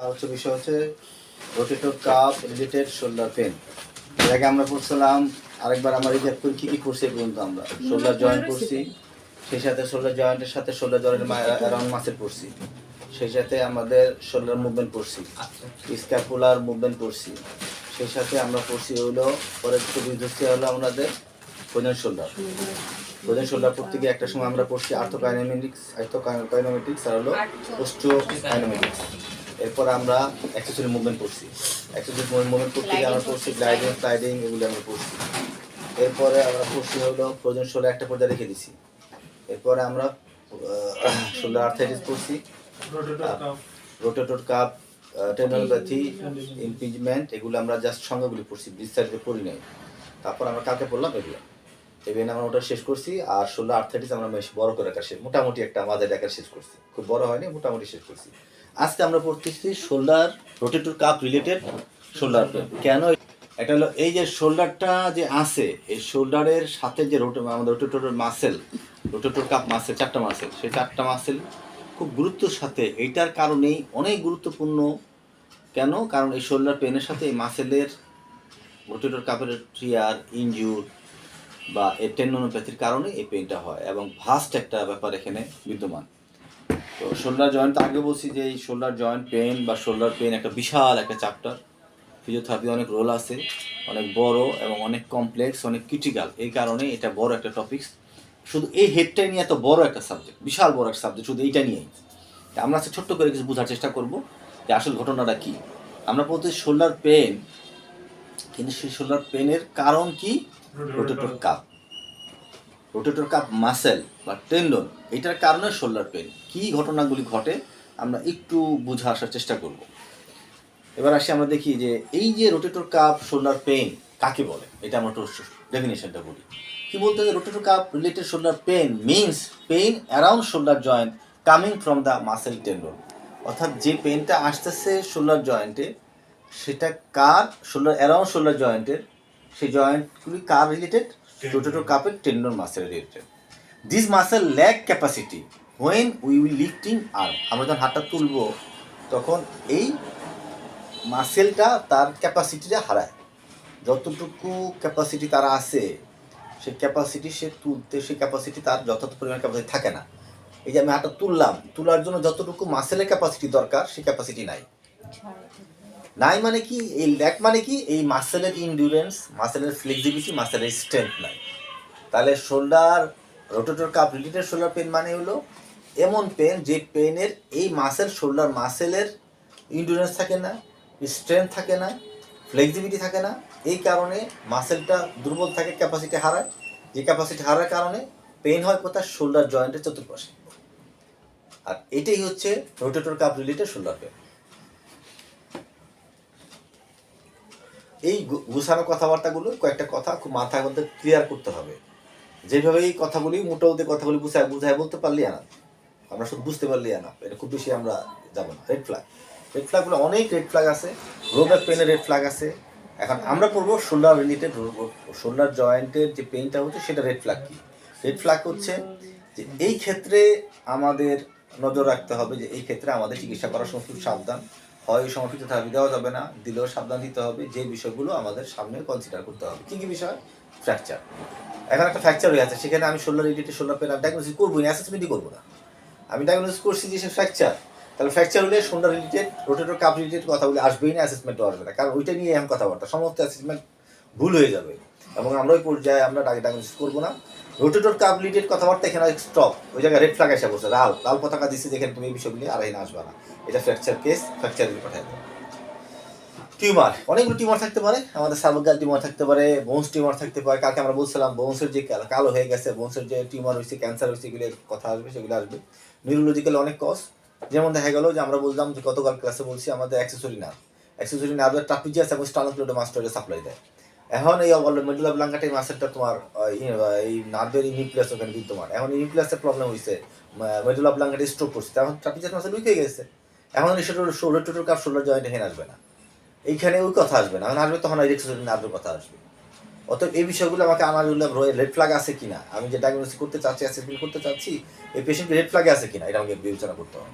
আলোচ্য বিষয় হচ্ছে rotator cuff related shoulder pain এর আগে আমরা পড়ছিলাম আরেকবার আমরা রিক্যাপ করি কী কী করছি পর্যন্ত আমরা? শোল্ডার জয়েন্ট করছি সেই সাথে শোল্ডার জয়েন্টের সাথে শোল্ডার জয়েন্টের অ্যারাউন্ড মাসেল পড়ছি সেই সাথে আমাদের শোল্ডার মুভমেন্ট করছি স্ক্যাপুলার মুভমেন্ট করছি। সেই সাথে আমরা পড়ছি হলো পরে ছবি ধরছি হলো আমাদের প্রধান শোল্ডার প্রধান শোল্ডার পড়তে গিয়ে একটা সময় আমরা পড়ছি আর্থোকাইনামেটিক্স আর্থোকাইনামেটিক্স আর হলো ওস্টিওকাইনামেটিক্স এরপর আমরা অ্যাক্সেসরি মুভমেন্ট করছি। অ্যাক্সেসরি মুভমেন্ট করতে গিয়ে আমরা পড়ছি গ্লাইডিং স্লাইডিং এগুলো আমরা পড়ছি এরপরে আমরা পড়ছি হলো প্রয়োজন ষোলো একটা পর্যায়ে রেখে দিছি। এরপরে আমরা ষোলো আর্থাইটিস পড়ছি রোটেটর কাপ টেনোপ্যাথি ইমপিজমেন্ট এগুলো আমরা জাস্ট সংজ্ঞাগুলি পড়ছি বিস্তারিত পড়ি নাই। তারপর আমরা কালকে পড়লাম এগুলো। এভেন আমরা ওটা শেষ করছি, আর ষোলো আর্থাইটিস আমরা বেশ বড় করে একটা শেষ মোটামুটি একটা আমাদের একটা শেষ করছি। খুব বড় হয়নি, মোটামুটি শেষ করছি। আজকে আমরা পড়তেছি shoulder rotator cuff related shoulder কেন এটা হলো এই যে শোল্ডারটা যে আছে, এই শোল্ডারের সাথে যে রোটে আমাদের rotator muscle rotator cuff muscle, চারটা মাসেল, সেই চারটা মাসেল খুব গুরুত্বের সাথে, এইটার কারণেই অনেক গুরুত্বপূর্ণ। কেন? কারণ এই শোল্ডার পেনের সাথে এই মাসেলের রোটেটর কাপের ট্রিয়ার ইনজুর বা এই টেন্ডনোপ্যাথির কারণে এই পেনটা হয় এবং ভাস্ট একটা ব্যাপার এখানে বিদ্যমান। তো শোল্ডার জয়েন্ট আগে বলছি যে এই শোল্ডার জয়েন্ট পেন বা শোল্ডার পেন একটা বিশাল একটা চ্যাপ্টার ফিজিওথেরাপি অনেক রোল আছে, অনেক বড় এবং অনেক কমপ্লেক্স অনেক ক্রিটিক্যাল এই কারণে এটা বড় একটা টপিকস শুধু এই হেডটাই নিয়ে এত বড় একটা সাবজেক্ট বিশাল বড় একটা সাবজেক্ট শুধু এইটা নিয়েই। আমরা আজকে ছোট্ট করে কিছু বোঝার চেষ্টা করব যে আসল ঘটনাটা কি। আমরা বলতে শোল্ডার পেন কিন্তু সেই শোল্ডার পেনের কারণ কি? Rotator cuff rotator cuff muscle বা টেন্ডন এটার কারণে শোল্ডার পেন কি ঘটনাগুলি ঘটে, আমরা একটু বুঝে আসার চেষ্টা করব। এবার আসি আমরা দেখি যে এই যে রোটেটর কাপ শোল্ডার পেন কাকে বলে? এটা আমরা একটু ডেফিনেশনটা বলি। কি বলতে যে rotator cuff related shoulder pain means pain around shoulder joint coming from the muscle tendon অর্থাৎ যে পেনটা আসতেছে শোল্ডার জয়েন্টে সেটা কার শোল্ডার অ্যারাউন্ড শোল্ডার জয়েন্টের সেই জয়েন্টগুলি কার রিলেটেড রোটেটর কাপের tendon muscle related this muscle lack capacity when we will lifting আর আমরা যখন হাতটা তুলবো তখন এই মাসেলটা তার ক্যাপাসিটিটা হারায়। যতটুকু ক্যাপাসিটি তারা আছে সেই ক্যাপাসিটি সে তুলতে সেই ক্যাপাসিটি তার যথাযথ পরিমাণ ক্যাপাসিটি থাকে না। এই যে আমি হাতটা তুললাম তোলার জন্য যতটুকু মাসেলের ক্যাপাসিটি দরকার সেই ক্যাপাসিটি নাই। নাই মানে কি? এই ল্যাক মানে কি? এই মাসেলের ইন্ডুরেন্স মাসেলের ফ্লেক্সিবিলিটি মাসেলের স্ট্রেংথ নাই। তাহলে shoulder rotator cuff related shoulder pain মানে হলো এমন পেন যে পেনের এই মাসেল শোল্ডার মাসেলের ইন্ডুরেন্স থাকে না স্ট্রেংথ থাকে না ফ্লেক্সিবিলিটি থাকে না। এই কারণে মাসেলটা দুর্বল থাকে ক্যাপাসিটি হারায়। যে ক্যাপাসিটি হারার কারণে পেন হয় কোথায়? শোল্ডার জয়েন্টের চতুর্পাশে। আর এটাই হচ্ছে rotator cuff related shoulder pain এই গুছানো কথাবার্তাগুলো কয়েকটা কথা খুব মাথায় মধ্যে ক্লিয়ার করতে হবে। যেভাবে এই কথাগুলি মোটামুটি কথাগুলি বুঝায় বুঝায় বলতে পারলি না, আমরা শুধু বুঝতে পারলি না, এটা খুব বেশি আমরা যাব না। রেড ফ্ল্যাগ রেড ফ্ল্যাগগুলো অনেক রেড ফ্ল্যাগ আছে রোবের পেনের রেড ফ্ল্যাগ আছে। এখন আমরা পড়ব শোল্ডার রিলেটেড শোল্ডার জয়েন্টের যে পেনটা হচ্ছে সেটা রেড ফ্ল্যাগ কি? রেড ফ্ল্যাগ হচ্ছে যে এই ক্ষেত্রে আমাদের নজর রাখতে হবে যে এই ক্ষেত্রে আমাদের চিকিৎসা করার সময় খুব সাবধান। হয় সময় থেরাপি দেওয়া যাবে না, দিলেও সাবধান দিতে হবে, যে বিষয়গুলো আমাদের সামনে কনসিডার করতে হবে। কী কী বিষয়? ফ্র্যাকচার এখন একটা ফ্র্যাকচার হয়ে আছে, সেখানে আমি শোল্ডার রিলেটেড শোল্ডার পেন আমি ডায়াগনোসিস করব না অ্যাসেসমেন্টই করব না। আমি ডায়াগনোসিস করছি যে সে ফ্র্যাকচার তাহলে ফ্র্যাকচার হলে shoulder related rotator cuff related কথা বলে আসবেই না অ্যাসেসমেন্টও আসবে না। কারণ ওইটা নিয়ে এখন কথাবার্তা, সমস্ত অ্যাসেসমেন্ট ভুল হয়ে যাবে। এবং আমরা ওই পর্যায়ে আমরা ডায়াগনোসিস করব না। রোটেটর কাপ রিলেটেড কথাবার্তা এখানে স্টপ ওই জায়গায় রেড ফ্ল্যাগ এসে বসে লাল লাল পতাকা দিচ্ছে যেখানে তুমি এই বিষয়গুলি আর এখানে আসবে না। এটা ফ্র্যাকচার কেস ফ্র্যাকচার পাঠাই দেবে। টিউমার অনেকগুলো টিউমার থাকতে পারে, আমাদের সার্ভাইকাল টিউমার থাকতে পারে বোনস টিউমার থাকতে পারে, কালকে আমরা বলছিলাম বোনসের যে কালো- হয়ে গেছে বোনসের যে টিউমার হয়েছে ক্যান্সার হয়েছে এগুলোর কথা আসবে, সেগুলো আসবে। নিউরোলজিক্যাল অনেক কজ যেমন দেখা গেল যে আমরা বললাম যে গতকাল ক্লাসে বলছি আমাদের অ্যাক্সেসরি নার্ভ অ্যাক্সেসরি নার্ভের ট্রাপিজিয়াস এবং স্টানোক্লোডোমাস্টরে সাপ্লাই দেয়। এখন এই মেডুলা ব্লাঙ্কাটের মাসেলটা তোমার এই নার্ভের নিউক্লিয়াস ওখানে বিদ্যমান। এখন নিউক্লিয়াসের প্রবলেম হয়েছে মেডুলা ব্লাঙ্কাটে স্ট্রোক করছে। এখন ট্রাপিজিয়াস মাসেল উইক হয়ে গেছে। এখন এই shoulder total cuff shoulder joint এখানে আসবে না। এইখানে ওই কথা আসবে না। এখন আসবে তখন এক্সেসরি নার্ভের কথা আসবে। অতএব এই বিষয়গুলো আমাকে আমার রেড ফ্ল্যাগ আছে কিনা? আমি যে ডায়াগনোসিস করতে চাচ্ছি অ্যাসেসমেন্ট করতে চাচ্ছি, এই পেশেন্ট রেড ফ্ল্যাগে আছে কিনা? এটা আমাকে বিবেচনা করতে হবে।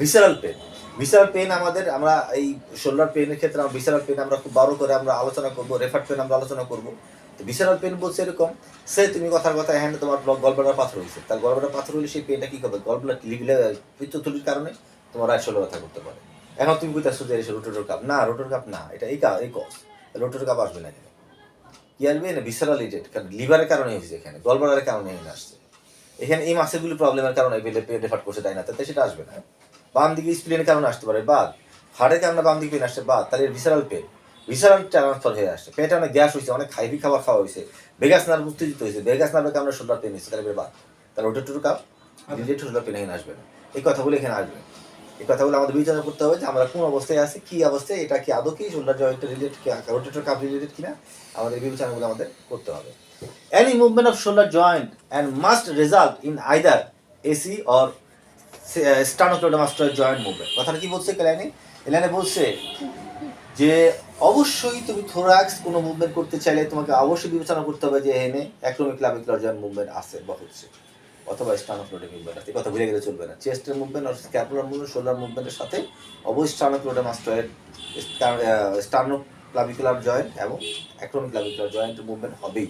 ভিসারাল পেন ভিসারাল পেন আমাদের, আমরা এই শোল্ডার পেনের ক্ষেত্রে আমরা ভিসারাল পেন আমরা খুব বড় করে আমরা আলোচনা করব রেফার পেন আমরা আলোচনা করব। তো ভিসারাল পেন বলছে এরকম, সে তুমি কথার কথা হ্যান্ড তোমার গলব্লাডার পাথর হয়েছে। তার গলব্লাডার পাথর হলে সেই পেনটা কী করবে? গলব্লাড লিগলে পিত্তথলির কারণে তোমার রায় ষোলো ব্যথা করতে পারে। এখন তুমি বুঝতে যে এসে রোটোর কাপ না রোটোর কাপ না এটা এই কা এই কস রোটোর কাপ আসবে না এখানে কি আসবে? না ভিসারাল ইটেড কারণ লিভারের কারণে হয়েছে এখানে গলব্লাডারের কারণে এখানে আসছে। এখানে এই মাসেগুলি প্রবলেমের কারণে পেলে পেট রেফার করছে তাই না? তাতে সেটা আসবে না। বাম দিকে স্প্লেনের কারণে আসতে পারে বাদ। হাড়ের কারণে বাম দিকে পেন আসছে বাদ। তাহলে ভিসারাল পেন ভিসারাল ট্রান্সফার হয়ে আসছে। পেটে অনেক গ্যাস হয়েছে অনেক হাইভি খাবার খাওয়া হয়েছে। ভেগাস নার্ভ উত্তেজিত হয়েছে ভেগাস নার্ভের কারণে শোল্ডার পেন হয়েছে তাহলে বাদ। তাহলে ওটা টুটু কাপ রিলেটেড শোল্ডার পেন এখানে আসবে না। এই কথাগুলো এখানে আসবে এই কথাগুলো আমাদের বিবেচনা করতে হবে যে আমরা কোন অবস্থায় আছি কি অবস্থায় এটা কি আদৌ কি shoulder joint related rotator cuff related কিনা আমাদের বিবেচনাগুলো আমাদের করতে হবে। Movement of shoulder joint and must result in either AC or uh, sternocleidomastoid joint movement কথাটা কি বলছে এলাইনে এলাইনে বলছে যে অবশ্যই তুমি থোরাক্স কোনো মুভমেন্ট করতে চাইলে তোমাকে অবশ্যই বিবেচনা করতে হবে যে এখানে অ্যাক্রোমিক ক্লাভিকুলার জয়েন্ট মুভমেন্ট আছে বা হচ্ছে। অথবা স্টার্নোক্লোডিক মুভমেন্ট আছে কথা ভুলে গেলে চলবে না। চেস্টের মুভমেন্ট আর স্ক্যাপুলার মুভমেন্ট শোল্ডার মুভমেন্টের সাথে অবশ্যই স্টার্নোক্লোডামাস্টয়েড স্টার্নো ক্লাভিকুলার জয়েন্ট এবং অ্যাক্রোমিক ক্লাভিকুলার জয়েন্টের মুভমেন্ট হবেই।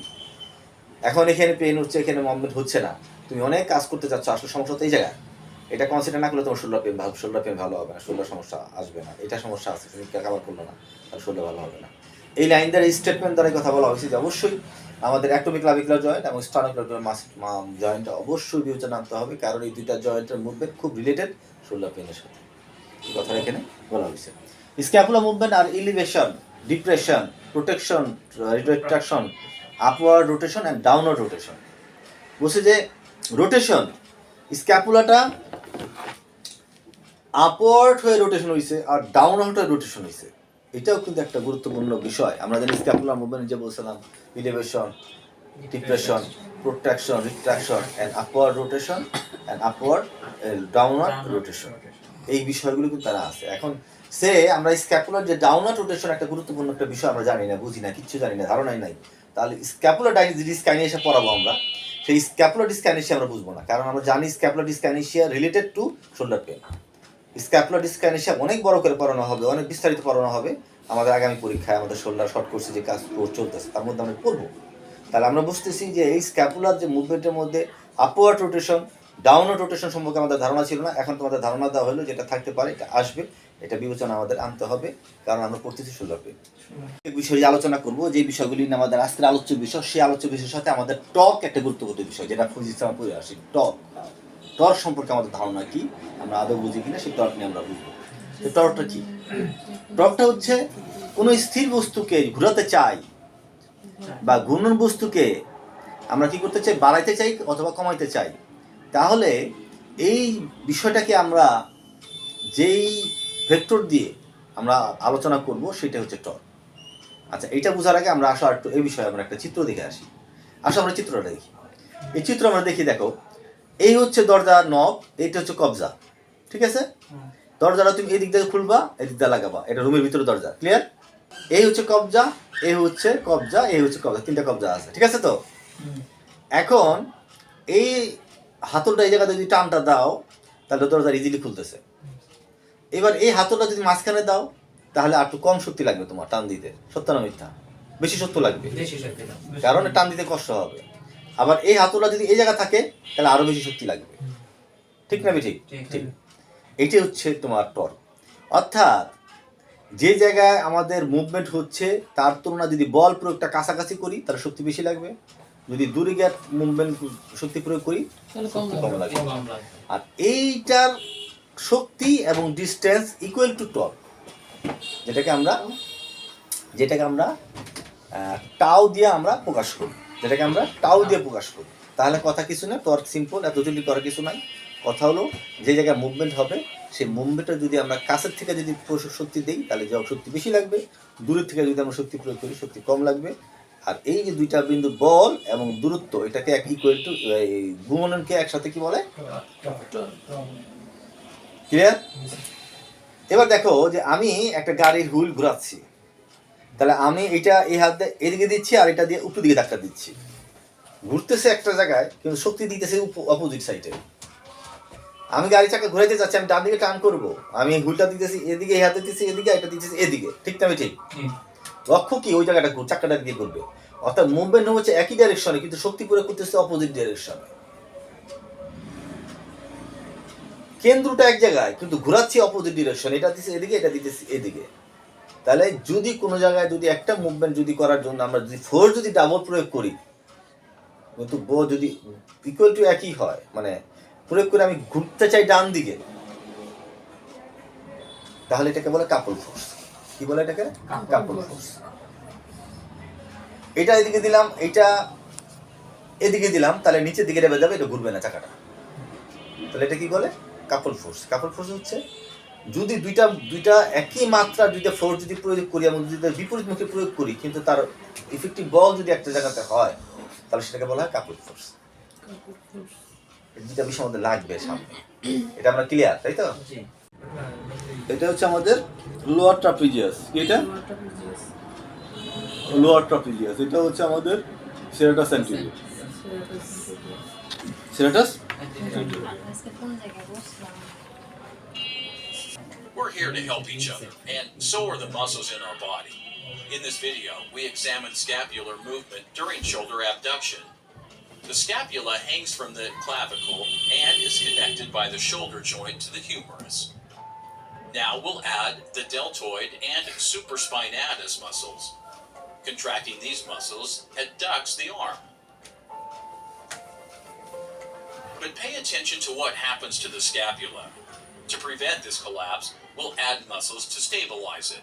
এখন এখানে পেন হচ্ছে, এখানে মুভমেন্ট হচ্ছে না। তুমি অনেক কাজ করতে চাচ্ছ, আসলে সমস্যা তো এই জায়গায়। এটা কনসিডার না করলে তোমার শোল্ডার পেন ভালো শোল্ডার পেন ভালো হবে না শোল্ডার সমস্যা আসবে না। এটা সমস্যা আছে, তুমি কাভার করল না, তাহলে শোল্ডার ভালো হবে না। এই লাইন দ্বারা স্টেটমেন্ট দ্বারা কথা বলা হয়েছে যে অবশ্যই আমাদের অ্যাক্টোমিক ক্লাভিকুলার জয়েন্ট এবং স্টানোক্লাভিকুলার মাস জয়েন্ট অবশ্যই বিবেচনা আনতে হবে, কারণ এই দুইটা জয়েন্টের মুভমেন্ট খুব রিলেটেড শোল্ডার পেনের সাথে। এই কথাটা এখানে বলা হয়েছে। Scapular movement R elevation depression protraction retraction upward rotation and downward rotation বলছে যে রোটেশন স্ক্যাপুলাটা আপওয়ার্ড হয়ে রোটেশন হয়েছে আর ডাউনওয়ার্ড হয়ে রোটেশন হয়েছে এটাও কিন্তু একটা গুরুত্বপূর্ণ বিষয়। আমরা জানি স্ক্যাপুলার মুভমেন্ট যে বলছিলাম elevation depression protraction retraction and upward rotation and upward downward rotation এই বিষয়গুলো কিন্তু তারা আছে। এখন সে আমরা স্ক্যাপুলার যে ডাউনওয়ার্ড রোটেশন একটা গুরুত্বপূর্ণ একটা বিষয় আমরা জানি না বুঝি না কিচ্ছু জানি না ধারণাই নাই। তাহলে স্ক্যাপুলার ডিসকাইনেশিয়া পড়াবো আমরা সেই স্ক্যাপুলার ডিসকাইনেশিয়া আমরা বুঝব না। কারণ আমরা জানি scapular dyskinesia related to shoulder pain scapular dyskinesia অনেক বড় করে পড়ানো হবে, অনেক বিস্তারিত পড়ানো হবে। আমাদের আগামী পরীক্ষায় আমাদের শোল্ডার শর্ট কোর্সে যে কাজ চলতেছে, তার মধ্যে আমরা পড়ব। তাহলে আমরা বুঝতেছি যে এই স্ক্যাপুলার যে মুভমেন্টের মধ্যে আপওয়ার্ড রোটেশন ডাউনওয়ার্ড রোটেশন সম্পর্কে আমাদের ধারণা ছিল না। এখন তোমাদের ধারণা দেওয়া হলো যেটা থাকতে পারে, এটা আসবে, এটা বিবেচনা আমাদের আনতে হবে, কারণ আমরা পড়তেছি পেন এই বিষয়ে আলোচনা করব, যে বিষয়গুলি আমাদের আজকের আলোচ্য বিষয়, সেই আলোচ্য বিষয়ের সাথে আমাদের টক একটা গুরুত্বপূর্ণ বিষয়, যেটা পড়ে আসি টক টর্ক সম্পর্কে আমাদের ধারণা কি? আমরা আদৌ বুঝি কিনা সেই টর্ক নিয়ে আমরা বুঝব। তো টর্কটা কি? টর্কটা হচ্ছে কোনো স্থির বস্তুকে ঘোরাতে চাই বা ঘূর্ণন বস্তুকে আমরা কি করতে চাই? বাড়াইতে চাই অথবা কমাইতে চাই? তাহলে এই বিষয়টাকে আমরা যেই ভেক্টর দিয়ে আমরা আলোচনা করব সেটা হচ্ছে টর্ক আচ্ছা এইটা বোঝার আগে আমরা আসো একটু এই বিষয়ে আমরা একটা চিত্র দেখে আসি। আসো আমরা চিত্রটা দেখি। এই চিত্র আমরা দেখি, দেখো এই হচ্ছে দরজা নব এইটা হচ্ছে কবজা। ঠিক আছে? দরজাটা তুমি এদিক দিয়ে খুলবা এদিক দিয়ে লাগাবা। এটা রুমের ভিতরে দরজা। ক্লিয়ার এই হচ্ছে কবজা এই হচ্ছে কবজা এই হচ্ছে কবজা। তিনটা কবজা আছে। ঠিক আছে তো? এখন এই হাতলটা এই জায়গাতে যদি টানটা দাও তাহলে দরজা ইজিলি খুলতেছে। এবার এই হাতলটা যদি মাঝখানে দাও তাহলে আর একটু কম শক্তি লাগবে তোমার টান দিতে। সত্য না মিথ্যা? বেশি সত্য লাগবে। কারণ টান দিতে কষ্ট হবে। আবার এই হাতলটা যদি এই জায়গা থাকে তাহলে আরও বেশি শক্তি লাগবে। ঠিক না ঠিক ঠিক। এটি হচ্ছে তোমার টর্ক। অর্থাৎ যে জায়গায় আমাদের মুভমেন্ট হচ্ছে তার তুলনা যদি বল প্রয়োগটা কাছাকাছি করি তাহলে শক্তি বেশি লাগবে। যদি দূরে গিয়ে মুভমেন্ট শক্তি প্রয়োগ করি শক্তি কম লাগবে। আর এইটার শক্তি এবং ডিস্টেন্স ইকুয়াল টু টর্ক যেটাকে আমরা যেটাকে আমরা টাও দিয়ে আমরা প্রকাশ করি। যেটাকে আমরা টাও দিয়ে প্রকাশ করি। তাহলে কথা কিছু না তর্ক সিম্পল এত জটিল করার কিছু নাই। কথা হলো, যে জায়গায় মুভমেন্ট হবে, সেই মুভমেন্টটা যদি আমরা কাছের থেকে যদি শক্তি দিই, তাহলে যা শক্তি বেশি লাগবে। দূরের থেকে যদি আমরা শক্তি প্রয়োগ করি, শক্তি কম লাগবে। আর এই যে দুইটা বিন্দু বল এবং দূরত্ব, এটাকে এক ইকুয়াল টু এই ভূমননকে একসাথে কি বলে? ক্লিয়ার এবার দেখো যে আমি একটা গাড়ির হুইল ঘোরাচ্ছি। তাহলে আমি এটা এই হাত দিয়ে এদিকে দিচ্ছি আর এটা দিয়ে উপর দিকে ধাক্কা দিচ্ছি। ঘুরতেছে একটা জায়গায় কিন্তু শক্তি দিতেছে অপোজিট সাইডে আমি গাড়ি চাকা ঘুরাইতে চাচ্ছি আমি ডান দিকে টান করব। আমি হুইলটা দিতেছি এদিকে এই হাতে দিতেছি এদিকে এটা দিতেছি এদিকে। ঠিক না আমি ঠিক? লক্ষ্য কি ওই জায়গাটা চাকাটা দিয়ে করবে অর্থাৎ মুভমেন্ট হচ্ছে একই ডাইরেকশনে কিন্তু শক্তি প্রয়োগ করতেছে অপোজিট ডাইরেকশনে কেন্দ্রটা এক জায়গায় কিন্তু ঘোরাচ্ছি অপোজিট ডিরেকশন এটা দিচ্ছে এদিকে এটা দিতেছি এদিকে। তাহলে যদি কোনো জায়গায় যদি একটা মুভমেন্ট যদি করার জন্য আমরা যদি ফোর্স যদি ডাবল প্রয়োগ করি কিন্তু বো যদি ইকুয়াল টু একই হয় মানে প্রয়োগ করে আমি ঘুরতে চাই ডান দিকে তাহলে এটাকে বলে কাপল ফোর্স কি বলে এটাকে? কাপল ফোর্স এটা এদিকে দিলাম এটা এদিকে দিলাম তাহলে নিচের দিকে রেবে যাবে এটা ঘুরবে না চাকাটা। তাহলে এটা কি বলে? কাপল ফোর্স কাপল ফোর্স হচ্ছে যদি দুইটা দুইটা একই মাত্রা দুইটা ফোর্স যদি প্রয়োগ করি এবং যদি বিপরীত মুখে প্রয়োগ করি কিন্তু তার ইফেক্টিভ বল যদি একটা জায়গাতে হয় তাহলে সেটাকে বলা হয় কাপল ফোর্স দুইটা বিষয় আমাদের লাগবে সামনে। এটা আমরা ক্লিয়ার তাই তো? এটা হচ্ছে আমাদের লোয়ার ট্রাপিজিয়াস এটা? লোয়ার ট্রাপিজিয়াস এটা হচ্ছে আমাদের serratus anterior serratus We're here to help each other, and so are the muscles in our body. In this video, we examine scapular movement during shoulder abduction. The scapula hangs from the clavicle and is connected by the shoulder joint to the humerus. Now we'll add the deltoid and supraspinatus muscles. Contracting these muscles adducts the arm. But pay attention to what happens to the scapula. To prevent this collapse, we'll add muscles to stabilize it.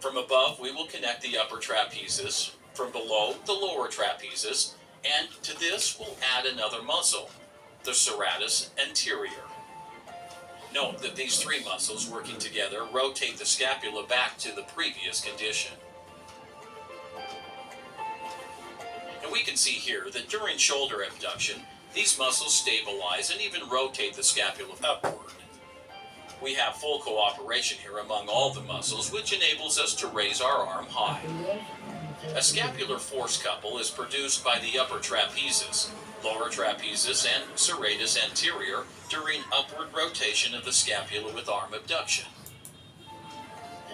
From above, we will connect the upper trapezius, from below, the lower trapezius, and to this, we'll add another muscle, the serratus anterior. Note that these three muscles working together rotate the scapula back to the previous condition. And we can see here that during shoulder abduction, these muscles stabilize and even rotate the scapula upward. We have full cooperation here among all the muscles, which enables us to raise our arm high. A scapular force couple is produced by the upper trapezius, lower trapezius, and serratus anterior during upward rotation of the scapula with arm abduction.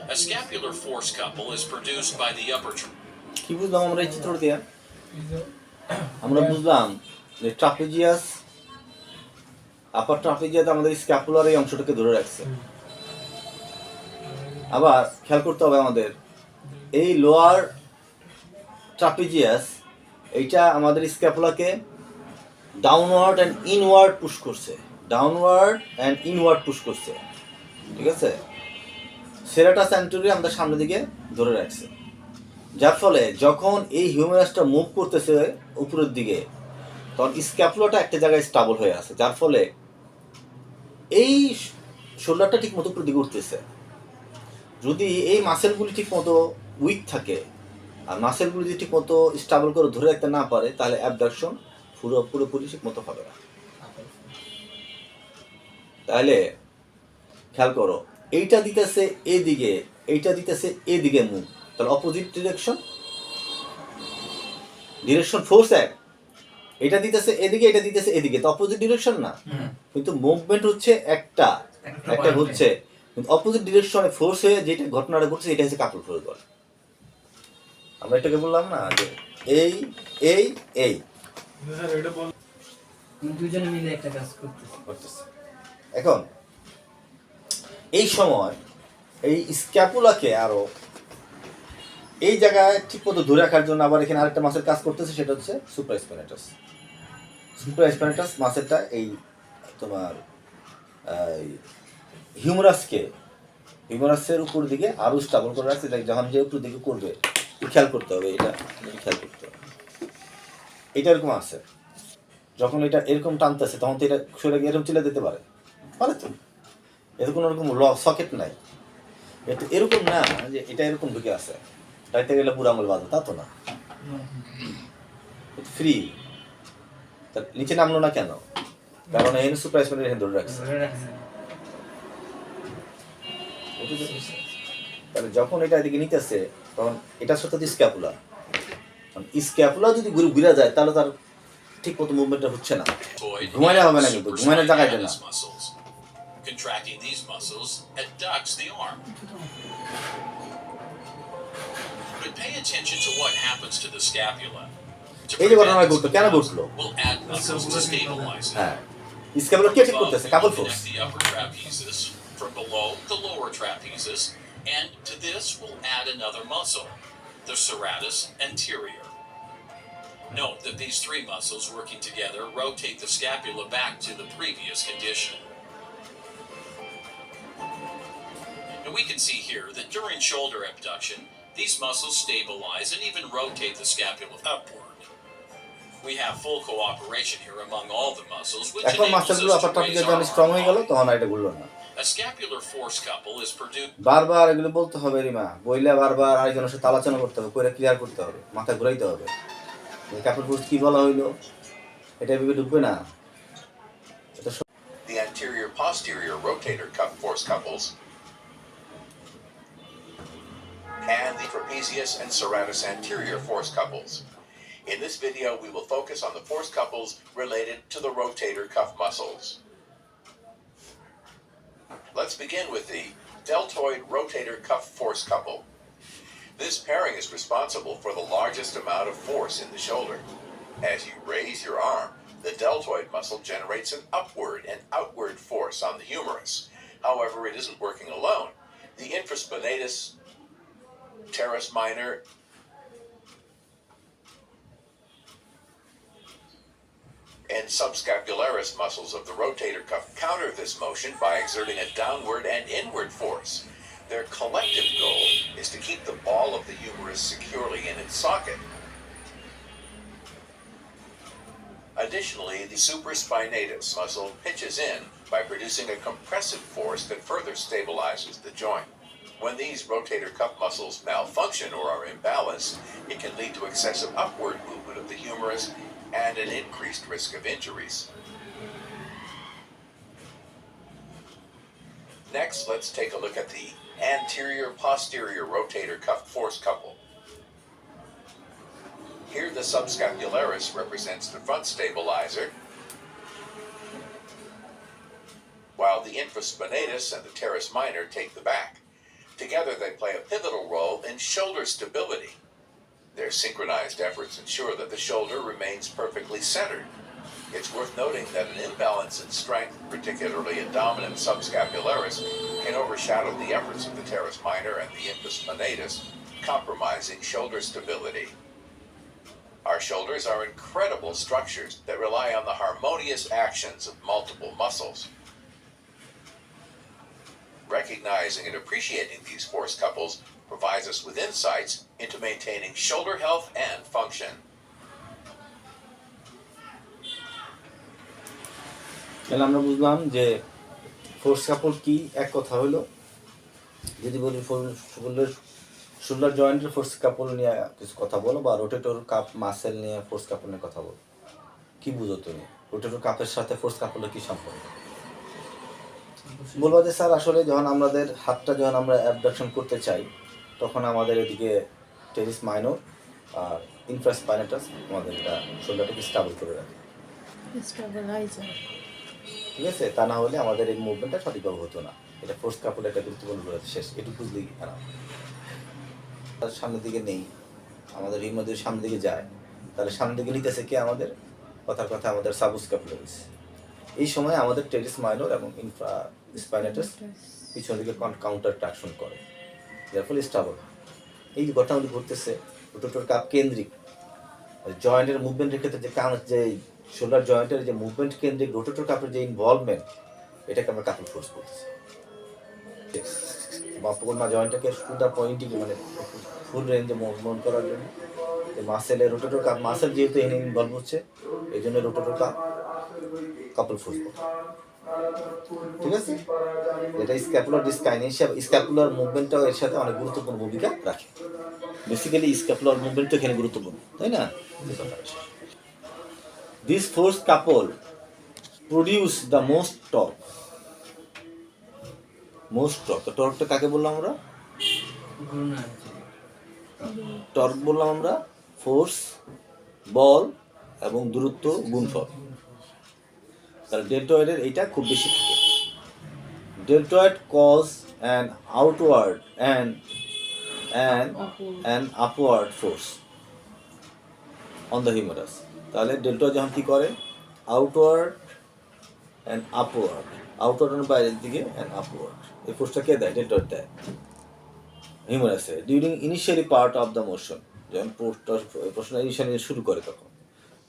A scapular force couple is produced by the upper tra- কি বুঝলাম আমরা এই চিত্র দিয়ে আমরা বুঝলাম যে trapezius আপার trapezius আমাদের স্ক্যাপুলার এই অংশটাকে ধরে রাখছে। আবার খেয়াল করতে হবে আমাদের, এই লোয়ার ট্রাপিজিয়াস এইটা আমাদের স্ক্যাপুলাকে ডাউনওয়ার্ড অ্যান্ড ইনওয়ার্ড পুশ করছে। ডাউনওয়ার্ড অ্যান্ড ইনওয়ার্ড পুশ করছে। ঠিক আছে? সেরাটা সেন্টুরি আমাদের সামনের দিকে ধরে রাখছে। যার ফলে যখন এই হিউম্যানাসটা মুভ করতেছে উপরের দিকে, তখন স্ক্যাপুলাটা একটা জায়গায় স্টাবল হয়ে আছে। যার ফলে এই শোল্ডারটা ঠিক মতো উপরের দিকে উঠতেছে। যদি এই মাসেলগুলি ঠিক মতো উইক থাকে, আর মাসেলগুলি যদি ঠিক মতো স্টাবল করে ধরে রাখতে না পারে, তাহলে অ্যাবডাকশন পুরো, পুরোপুরি ঠিক মতো হবে না। তাহলে খেয়াল করো, এইটা দিতেছে এদিকে, এইটা দিতেছে এদিকে মুভ তাহলে অপোজিট ডিরেকশন ডিরেকশন ফোর্স এক। এটা দিতেছে এদিকে এটা দিতেছে এদিকে। তো অপোজিট ডিরেকশন না। কিন্তু মুভমেন্ট হচ্ছে একটা। একটা হচ্ছে। কিন্তু অপোজিট ডিরেকশনে ফোর্স হয়ে যেটা ঘটনাটা ঘটছে এটা হচ্ছে কাপড় ফোর্স বলে আমরা এটাকে বললাম না যে এই এই এই। দুজনে মিলে একটা কাজ করতেছে। করতেছে। এখন এই সময় এই স্ক্যাপুলাকে আরও এই জায়গায় ঠিক মতো ধরে রাখার জন্য আবার এখানে আরেকটা মাসের কাজ করতেছে সেটা হচ্ছে সুপার স্প্যানেটাস সুপার স্প্যানেটাস মাসেলটা এই তোমার হিউমারাসকে হিউমারাসের উপর দিকে আরও স্টাবল করে রাখছে যাতে যখন যে উপর দিকে করবে একটু খেয়াল করতে হবে এটা খেয়াল করতে হবে। এটা এরকম আছে। যখন এটা এরকম টানতেছে তখন তো এটা সরে গিয়ে এরকম চলে যেতে পারে। পারে তো? এতে কোনো রকম ল সকেট নাই। এটা এরকম না যে এটা এরকম ঢুকে আছে। তাইতে গেলে পুরো আঙুল বাঁধো তা তো না। ফ্রি তা নিচে নামলো না কেন কারণ এখানে সুপ্রাইজ করে এখানে ধরে রাখছে? তাহলে যখন এটা এদিকে নিতে নিতেছে তখন এটা সত্যি সাথে স্ক্যাপুলা স্ক্যাপুলা যদি ঘুরে ঘুরে যায় তাহলে তার ঠিক মতো মুভমেন্টটা হচ্ছে না ঘুমাইলে হবে না and কিন্তু, ঘুমাইলে জাগাইতে না। Contracting these muscles adducts the arm. But pay attention to what happens to the scapula. To এই যে ঘটনা prevent ঘটলো কেন ঘটলো We'll add muscles to stabilize it. হ্যাঁ স্ক্যাপুলার কে ঠিক Above, করতেছে we couple will force connect the upper trapezius. From below, the lower trapezius. And to this, we'll add another muscle, the serratus anterior. Note that these three muscles working together rotate the scapula back to the previous condition. And we can see here that during shoulder abduction, these muscles stabilize and even rotate the scapula upward. এখন to টপিকে raise যখন strong হয়ে গেল. তখন আর এটা ঘুরলো না A scapular force couple is produced বারবার এগুলো বলতে হবে রিমা বইলে বারবার আরেকজনের সাথে আলোচনা করতে হবে করে ক্লিয়ার করতে হবে মাথা ঘুরাইতে হবে কাপড় ফোর্স কি বলা হইল এটা ভেবে ঢুকবে না the anterior posterior rotator cuff force couples, and the trapezius and serratus anterior force couples. In this video, we will focus on the force couples related to the rotator cuff muscles. Let's begin with the deltoid rotator cuff force couple. This pairing is responsible for the largest amount of force in the shoulder. As you raise your arm, the deltoid muscle generates an upward and outward force on the humerus. However, it isn't working alone. The infraspinatus, teres minor, subscapularis muscles of the rotator cuff counter this motion by exerting a downward and inward force. Their collective goal is to keep the ball of the humerus securely in its socket. Additionally, the supraspinatus muscle pitches in by producing a compressive force that further stabilizes the joint. When these rotator cuff muscles malfunction or are imbalanced, it can lead to excessive upward movement of the humerus and an increased risk of injuries. Next, let's take a look at the anterior posterior rotator cuff force couple. Here, the subscapularis represents the front stabilizer, while the infraspinatus and the teres minor take the back. Together, they play a pivotal role in shoulder stability. Their synchronized efforts ensure that the shoulder remains perfectly centered. It's worth noting that an imbalance in strength, particularly in dominant subscapularis, can overshadow the efforts of the teres minor and the infraspinatus, compromising shoulder stability. Our shoulders are incredible structures that rely on the harmonious actions of multiple muscles. Recognizing and appreciating these force couples provides us with insights into maintaining shoulder health and function. তাহলে আমরা বুঝলাম যে force কাপড় কি? এক কথা হলো, যদি বলি শোল্ডার শোল্ডার জয়েন্টের ফোর্স কাপড় নিয়ে কিছু কথা বলো, বা রোটেটর কাপ মাসেল নিয়ে ফোর্স কাপড় নিয়ে কথা বলো। কি বুঝো তুমি? রোটেটর কাপের সাথে ফোর্স কাপড়ের কি সম্পর্ক? বলব যে স্যার, আসলে যখন আমাদের হাতটা যখন আমরা অ্যাবডাকশন করতে চাই তখন আমাদের এদিকে টেরিস মাইনর আর ইনফ্রাস্পাইনেটাস আমাদের এটা শোল্ডারটাকে স্টাবল করে রাখে। ঠিক আছে? তা না হলে আমাদের এই মুভমেন্টটা সঠিকভাবে হতো না। এটা ফোর্স কাপড় একটা গুরুত্বপূর্ণ রয়েছে। শেষ এটুকু বুঝলেই খারাপ। তার সামনের দিকে নেই। আমাদের এই মধ্যে সামনের দিকে যায় তাহলে সামনের দিকে নিতেছে কে আমাদের? কথার কথা আমাদের সাবুস ক্যাপিলারিস এই সময় আমাদের টেরিস মাইনর এবং ইনফ্রা স্পাইনেটাস পিছন দিকে কাউন্টার ট্রাকশন করে। যার ফলে স্টাবল এই যে ঘটনাগুলি ঘটতেছে রোটোটোর কাপ কেন্দ্রিক। জয়েন্টের মুভমেন্টের ক্ষেত্রে যে কান যে শোল্ডার জয়েন্টের যে মুভমেন্ট কেন্দ্রিক রোটেটর কাপের যে ইনভলভমেন্ট এটাকে আমরা কাপল ফোর্স করতেছি বাপকর্মা জয়েন্টটাকে সুন্দর পয়েন্টিং মানে ফুল রেঞ্জে মুভমেন্ট করার জন্য। মাসেলের রোটেটর কাপ মাসেল যেহেতু এখানে ইনভলভ হচ্ছে, এই জন্য রোটেটর কাপ কাপল ফোর্স ঠিক আছে? এটা স্ক্যাপুলার ডিসকাইনেশিয়া স্ক্যাপুলার মুভমেন্টটাও এর সাথে অনেক গুরুত্বপূর্ণ ভূমিকা রাখে। বেসিক্যালি স্ক্যাপুলার মুভমেন্টও এখানে গুরুত্বপূর্ণ তাই না? This force couple force the most the most. তো টর্কটা কাকে বললাম আমরা? টর্ক বললাম আমরা? ফোর্স বল এবং দূরত্ব গুণফল। তাহলে ডেল্টয়েডের এইটা খুব বেশি থাকে। Deltoid cause and outward and and and upward force on the humerus তাহলে ডেল্টয়েড যখন কী করে? আউটওয়ার্ড অ্যান্ড আপওয়ার্ড আউটওয়ার্ড বাইরের দিকে অ্যান্ড আপওয়ার্ড এই ফোর্সটা কে দেয়? ডেল্টয়েড দেয়। হিউমারাসে during initially part of the motion যখন প্রশ্ন ইনিশিয়ালি শুরু করে তখন।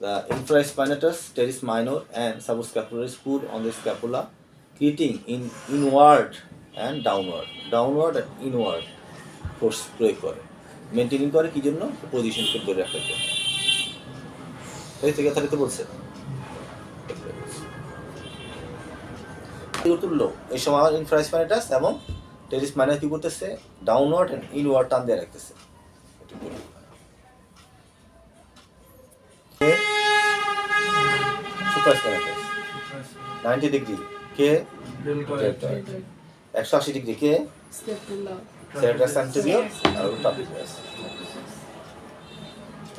The infraspinatus teres minor, and subscapularis pull on the scapula, creating in, inward and downward. Downward and inward ফোর্স প্রয়োগ করে। মেনটেনিং করে কি জন্য? পজিশনকে ধরে রাখার জন্য। তাই থেকে তাহলে তো বলছে। তুললো এই সময় আমার ইনফ্রাস্পাইনাটাস এবং টেরিস মাইনাস কি করতেছে? ডাউনওয়ার্ড এন্ড ইনওয়ার্ড টান দিয়ে রাখতেছে। সুপারস্পাইনাটাস নাইনটি ডিগ্রি কে একশো আশি ডিগ্রি কে আর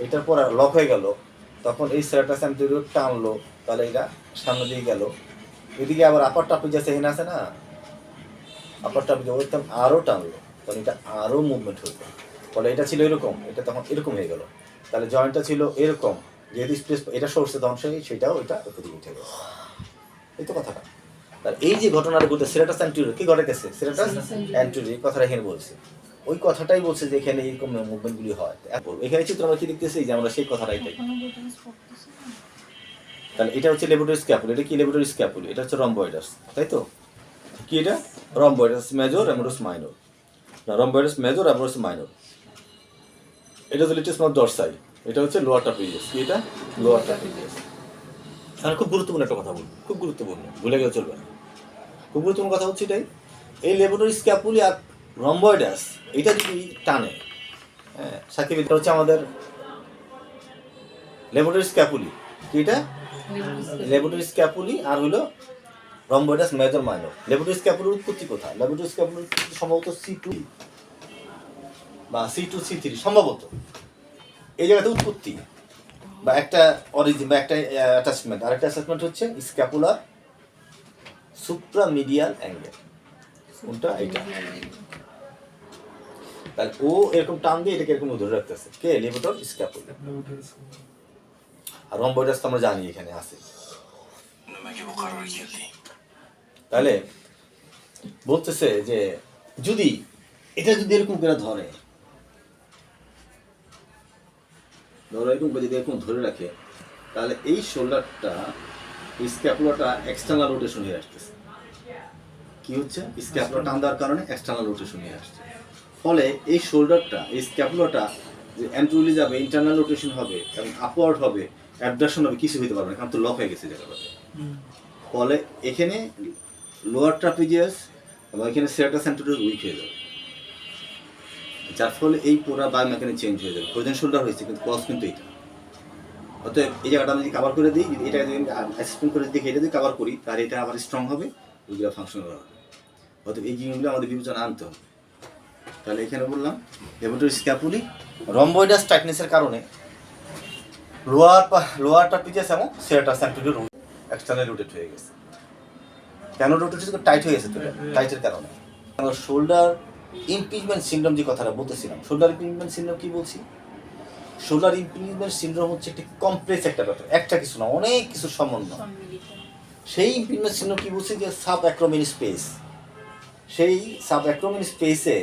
এটার পর লক হয়ে গেল। তখন এই সেরেটাস অ্যান্টেরিয়র টানলো। তাহলে এটা সামনে দিকে গেল। এদিকে আবার আপার টপিক আছে এখানে আছে না আপার টপিক ওইটা আরও টানলো। তখন এটা আরও মুভমেন্ট হইল ফলে এটা ছিল এরকম। এটা তখন এরকম হয়ে গেল। তাহলে জয়েন্টটা ছিল এরকম। যেহেতু স্পেস এটা সরষে ধ্বংস হয়ে সেটাও এটা উপরে উঠে গেছে। এই তো কথাটা। তার এই যে ঘটনাটা ঘটে সেরাটাস অ্যান্টিরিয়র কি ঘটাইতেছে সেরাটাস অ্যান্টিরিয়র কথাটা এখানে বলছে। ওই কথাটাই বলছে যে এখানে এরকম মুভমেন্টগুলি হয়। এখানে চিত্র আমরা কি দেখতেছি? যে আমরা সেই কথাটাই তাই তাহলে এটা হচ্ছে লেবোটারি স্ক্যাপুল এটা কি লেবোটারি স্ক্যাপুল এটা হচ্ছে রম্বয়েডাস তাই তো? কি এটা? রম্বয়েডাস মেজর অ্যামোরোস মাইনর না রম্বয়েডাস মেজর অ্যামোরোস মাইনর এটা হচ্ছে লিটিস নট ডরসাই এটা হচ্ছে লোয়ার টাপিজিয়াস কি এটা? লোয়ার টাপিজিয়াস আমি খুব গুরুত্বপূর্ণ একটা কথা বলব খুব গুরুত্বপূর্ণ, ভুলে গেলে চলবে না। খুব গুরুত্বপূর্ণ কথা হচ্ছে এটাই, এই লেবোটারি স্ক্যাপুলি আর রম্বয়েডাস এটা যদি টানে হ্যাঁ সাকিব, এটা হচ্ছে আমাদের লেবোটারি স্ক্যাপুলি কি এটা? লেবোটারি স্ক্যাপুলি আর হলো রম্বয়েডাস মেজর মাইনর লেবোটারি স্ক্যাপুলির উৎপত্তি কোথায়? লেবোটারি স্ক্যাপুলির সম্ভবত সি টু বা সি টু সি থ্রি সম্ভবত। এই জায়গাতে উৎপত্তি। বা একটা অরিজিন বা একটা অ্যাটাচমেন্ট আর একটা অ্যাটাচমেন্ট হচ্ছে স্ক্যাপুলার সুপ্রামিডিয়াল অ্যাঙ্গেল কোনটা? এটা তাহলে ও এরকম টান দিয়ে এটাকে এরকম ধরে রাখতেছে। কে? লেবোটর স্ক্যাপুলা আর রম্বয়েডাস তো আমরা জানি এখানে আছে। তাহলে বলতেছে যে যদি, এটা যদি এরকম করে ধরে ধরো এরকম যদি এরকম ধরে রাখে তাহলে এই শোল্ডারটা স্ক্যাপুলাটা এক্সটার্নাল রোটেশন হয়ে আসতেছে। কি হচ্ছে? স্ক্যাপুলা টান দেওয়ার কারণে এক্সটার্নাল রোটেশন হয়ে আসছে। ফলে এই শোল্ডারটা এই স্ক্যাপুলাটা যে অ্যান্ট্রুলি যাবে ইন্টারনাল রোটেশন হবে এবং আপওয়ার্ড হবে অ্যাবডাকশন হবে কিছু হতে পারবে না কারণ তো লক হয়ে গেছে জায়গাটাতে। ফলে এখানে লোয়ার ট্রাপিজিয়াস এবং এখানে সেরাটা সেন্টারের উইক হয়ে যাবে। যার ফলে এই পুরা বায়ো মেকানিক চেঞ্জ হয়ে যাবে। ফ্রোজেন শোল্ডার হয়েছে, কিন্তু কজ কিন্তু এটা অতএব এই জায়গাটা আমি যদি কাভার করে দিই, যদি এটা যদি অ্যাসিস্টমেন্ট করে দেখি এটা যদি কাভার করি, তাহলে এটা আবার স্ট্রং হবে ওইগুলো ফাংশনাল হবে। অতএব এই জিনিসগুলো আমাদের বিবেচনা আনতে হবে। তাহলে এখানে বললাম লেবোটরি স্ক্যাপুলি রম্বয়েডাস টাইটনেসের কারণে লোয়ার লোয়ার ট্রাপিজিয়াস এবং সেরাটা সেন্টারের এক্সটার্নাল রোটেট হয়ে গেছে। কেন রোটেট টাইট হয়ে গেছে তো টাইটের কারণে। শোল্ডার ইমপিচমেন্ট সিন্ড্রোম যে কথাটা বলতেছিলাম শোল্ডার ইমপিচমেন্ট সিন্ড্রোম কি বলছি? শোল্ডার ইমপিচমেন্ট সিন্ড্রোম হচ্ছে একটি কমপ্লেক্স একটা ব্যাপার একটা কিছু না অনেক কিছু সমন্বয়। সেই ইমপিচমেন্ট সিন্ড্রোম কি বলছি যে সাব অ্যাক্রোমিন স্পেস সেই সাব অ্যাক্রোমিন স্পেসে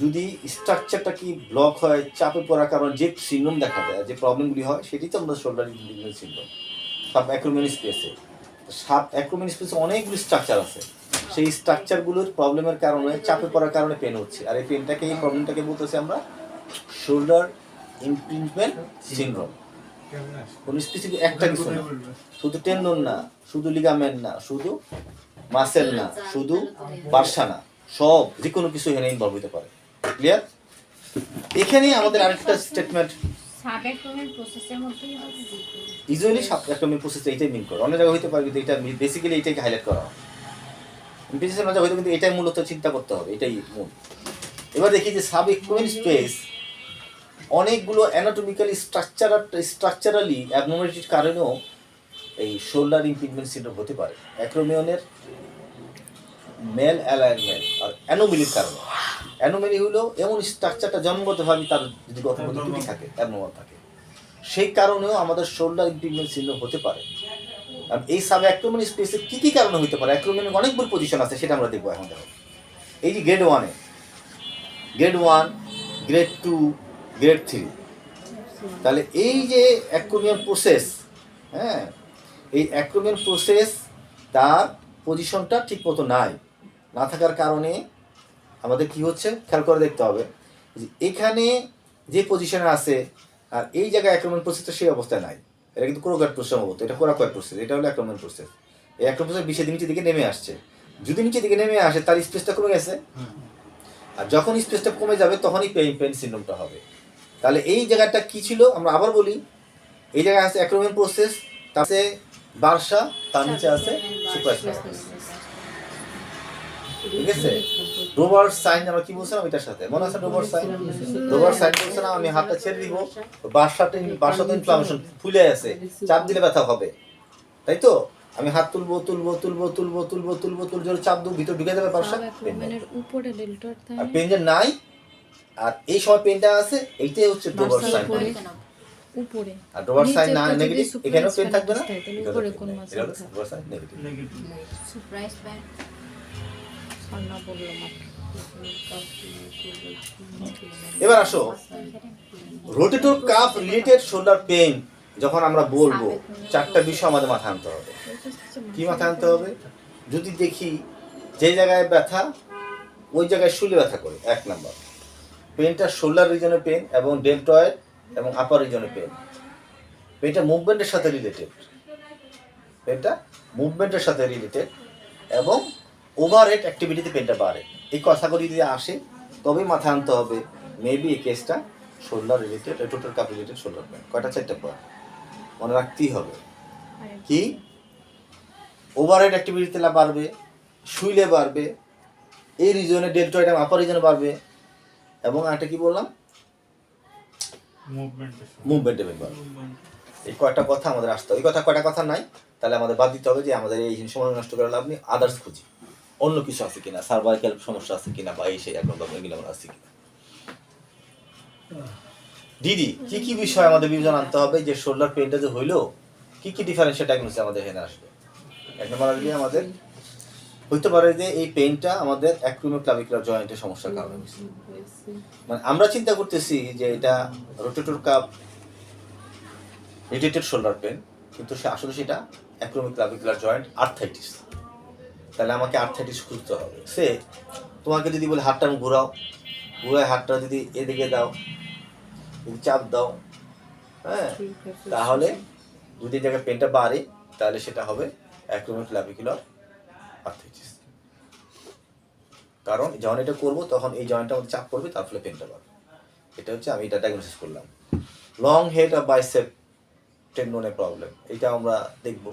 যদি স্ট্রাকচারটা কি ব্লক হয় চাপে পড়ার কারণে যে সিন্ড্রোম দেখা দেয় যে প্রবলেমগুলি হয় সেটি তো আমরা শোল্ডার ইমপিচমেন্ট সিন্ড্রোম সাব অ্যাক্রোমিন স্পেসে সাব অ্যাক্রোমিন স্পেসে অনেকগুলি স্ট্রাকচার আছে। সেই স্ট্রাকচারগুলোর প্রবলেমের কারণে, চাপে পড়ার কারণে পেন হচ্ছে। আর এই পেনটাকে এই প্রবলেমটাকে বলতেছি আমরা শোল্ডার ইমপ্রিজমেন্ট সিনড্রোম কোন স্পেসিফিক একটা কিছু না। শুধু টেন্ডন না, শুধু লিগামেন্ট না, শুধু মাসেল না, শুধু বার্সা না। সব যে কোনো কিছু এখানে ইনভলভ হতে পারে। ক্লিয়ার এখানে আমাদের আরেকটা স্টেটমেন্ট ইউজুয়ালি সাবট্রাক্টমিক প্রসেস এইটাই মিন করে। অনেক জায়গায় হইতে পারে কিন্তু এটা বেসিক্যালি এটাকে হাইলাইট করা হয়। ইমপ্লিসিশন মধ্যে হয়তো কিন্তু এটাই মূলত চিন্তা করতে হবে, এটাই মূল। এবার দেখি যে সাব স্পেস অনেকগুলো অ্যানাটমিক্যালি স্ট্রাকচারাল স্ট্রাকচারালি অ্যাবনর্মালিটির কারণেও এই শোল্ডার ইম্পিডমেন্ট সিন্ড্রোম হতে পারে। অ্যাক্রোমিয়নের মেল অ্যালাইনমেন্ট আর অ্যানোমিলির কারণে। অ্যানোমিলি হলো এমন স্ট্রাকচারটা জন্মগতভাবে তার যদি গঠনগত ত্রুটি থাকে অ্যাবনর্মাল থাকে। সেই কারণেও আমাদের শোল্ডার ইম্পিডমেন্ট সিন্ড্রোম হতে পারে। আর এই সাব অ্যাক্রোমিন স্পেসে কী কী কারণে হতে পারে? অ্যাক্রোমিনের অনেকগুলো পজিশন আছে সেটা আমরা দেখব এখন। দেখো এই যে গ্রেড ওয়ানে grade one grade two grade three তাহলে এই যে অ্যাক্রোমিয়ান প্রসেস হ্যাঁ এই অ্যাক্রোমিয়ান প্রসেস তার পজিশনটা ঠিক মতো নাই। না থাকার কারণে আমাদের কি হচ্ছে? খেয়াল করে দেখতে হবে। যে এখানে যে পজিশনে আছে আর এই জায়গায় অ্যাক্রোমিয়ান প্রসেসটা সেই অবস্থায় নাই। এটা কিন্তু ক্রোগাট প্রসেস সম্ভবত। এটা কোরাকয়েড প্রসেস এটা হলো অ্যাক্রোমিয়ান প্রসেস এই অ্যাক্রোমিয়ান প্রসেস বিশের নিচের দিকে নেমে আসছে। যদি নিচের দিকে নেমে আসে তার স্পেসটা কমে গেছে। আর যখন স্পেসটা কমে যাবে তখনই পেইন পেইন সিন্ড্রোমটা হবে। তাহলে এই জায়গাটা কি ছিল? আমরা আবার বলি এই জায়গায় আছে অ্যাক্রোমিয়ান প্রসেস তার আছে বার্সা তার নিচে আছে সুপারস্টার ঠিক আছে? রোবার সাইন আমরা কি বলছিলাম এটার সাথে? মনে আছে রোবার সাইন রোবার সাইন বলছিলাম আমি হাতটা ছেড়ে দিব। বার্সাতে বার্সাতে ইনফ্লামেশন ফুলে আছে। চাপ দিলে ব্যথা হবে। তাই তো? আমি হাত তুলবো তুলবো তুলবো তুলবো তুলবো তুলবো তুলবো জোরে চাপ দেবো ভিতর ঢুকে যাবে উপরে ডেল্টার আর পেন যে নাই আর এই সময় পেনটা আছে এইটাই হচ্ছে ডোবার সাইন উপরে। আর ডোবার সাইন না নেগেটিভ এখানেও পেন থাকবে না? উপরে কোন? ডোবার সাইন নেগেটিভ সুপ্রাইজ এবার আসো। Rotator cuff related shoulder pain যখন আমরা বলব, চারটা বিষয় আমাদের মাথায় আনতে হবে। কি মাথায় আনতে হবে? যদি দেখি যে জায়গায় ব্যথা, ওই জায়গায় শুলে ব্যথা করে, এক নাম্বার। পেনটা শোল্ডার রিজনে পেন এবং ডেল্টয়েড এবং আপার রিজনে পেন। পেনটা মুভমেন্টের সাথে রিলেটেড। পেনটা মুভমেন্টের সাথে রিলেটেড এবং ওভারহেড অ্যাক্টিভিটিতে পেনটা বাড়ে। এই কথাগুলি যদি আসে তবেই মাথায় আনতে হবে মেবি এই কেসটা shoulder related total cuff related shoulder pain কয়টা চারটা পয়েন্ট মনে রাখতেই হবে। কি? ওভারহেড অ্যাক্টিভিটিতে বাড়বে শুইলে বাড়বে এই রিজনে ডেল্টয়েড এবং আপার রিজনে বাড়বে এবং আরেকটা কি বললাম? মুভমেন্টে বাড়বে। এই কয়টা কথা আমাদের আসতে হবে। এই কথা কয়টা কথা নাই তাহলে আমাদের বাদ দিতে হবে যে আমাদের এই সময় নষ্ট করে লাভ নেই আদার্স খুঁজি। অন্য কিছু আছে কিনা? সার্ভাইকাল সমস্যা আছে কিনা বা এই সেই এখন এগুলো আছে কিনা? দিদি, কি কি বিষয় আমাদের বিবেচনা আনতে হবে যে শোল্ডার পেনটা যে হইল? কি কি ডিফারেন্সিয়াল ডায়াগনোসিস আমাদের এখানে আসবে? এক নম্বর আসবে আমাদের, হইতে পারে যে এই পেনটা আমাদের অ্যাক্রোমিওক্লাভিকুলার জয়েন্টের সমস্যার কারণে মানে আমরা চিন্তা করতেছি যে এটা rotator cuff related shoulder pain কিন্তু সে আসলে সেটা অ্যাক্রোমিওক্লাভিকুলার জয়েন্ট আর্থাইটিস তাহলে আমাকে আর্থাইটিস খুঁজতে হবে। সে তোমাকে যদি বলে হাতটা আমি ঘোরাও ঘুরায় হাতটা যদি এদিকে দাও যদি চাপ দাও হ্যাঁ তাহলে যদি জায়গায় পেনটা বাড়ে তাহলে সেটা হবে অ্যাক্রোমিওক্লাভিকুলার আর্থাইটিস কারণ যখন এটা করব তখন এই জয়েন্টটা আমাদের চাপ পড়বে তার ফলে পেনটা বাড়বে। এটা হচ্ছে আমি এটা ডায়াগনোসিস করলাম। লং হেড অফ বাইসেপ টেন্ডনের প্রবলেম এটা আমরা দেখব।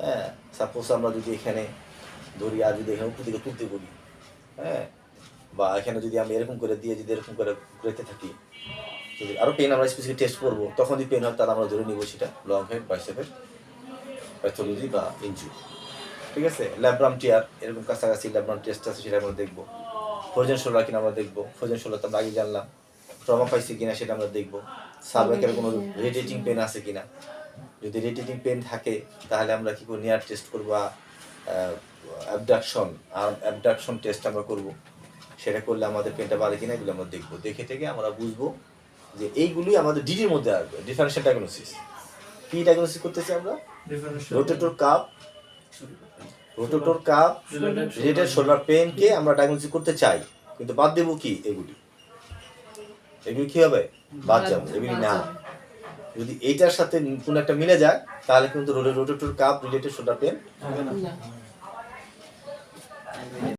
হ্যাঁ সাপোজ আমরা যদি এখানে ধরি, আর যদি এখানে উপর দিকে তুলতে বলি হ্যাঁ? বা এখানে যদি আমি এরকম করে দিয়ে, যদি এরকম করে ঘুরেতে থাকি, যদি আরও পেন আমরা স্পেসিফিক টেস্ট করব, তখন যদি পেন হয়, তাহলে আমরা ধরে নিব সেটা লং হেড বাইসেপের প্যাথোলজি বা ইনজুরি ঠিক আছে? ল্যাব্রাম টিয়ার এরকম কাছাকাছি ল্যাব্রাম টেস্ট আছে, সেটা আমরা দেখব। ফ্রোজেন শোলার কিনা আমরা দেখব। ফ্রোজেন শোলার তো আগে জানলাম। ট্রমা পাইছে কিনা সেটা আমরা দেখব। সার্ভাইকের কোনো রেডিয়েটিং পেন আছে কিনা? যদি রেডিয়েটিং পেন থাকে, তাহলে আমরা কী করব? নিয়ার টেস্ট করব অ্যাবডাকশন আর অ্যাবডাকশন টেস্ট আমরা করব। সেটা করলে আমাদের পেনটা বাড়ে কিনা এগুলো আমরা দেখব। দেখে থেকে আমরা বুঝব যে এইগুলি আমাদের ডিডির মধ্যে আসবে ডিফারেন্সিয়াল ডায়াগনোসিস কি ডায়াগনোসিস করতেছি আমরা? Rotator cuff rotator cuff related shoulder পেনকে আমরা ডায়াগনোসিস করতে চাই। কিন্তু বাদ দেবো কি এগুলি? এগুলি কি হবে? বাদ যাবে এগুলি না। যদি এইটার সাথে কোনো একটা মিলে যায় তাহলে কিন্তু rotator cuff related shoulder pain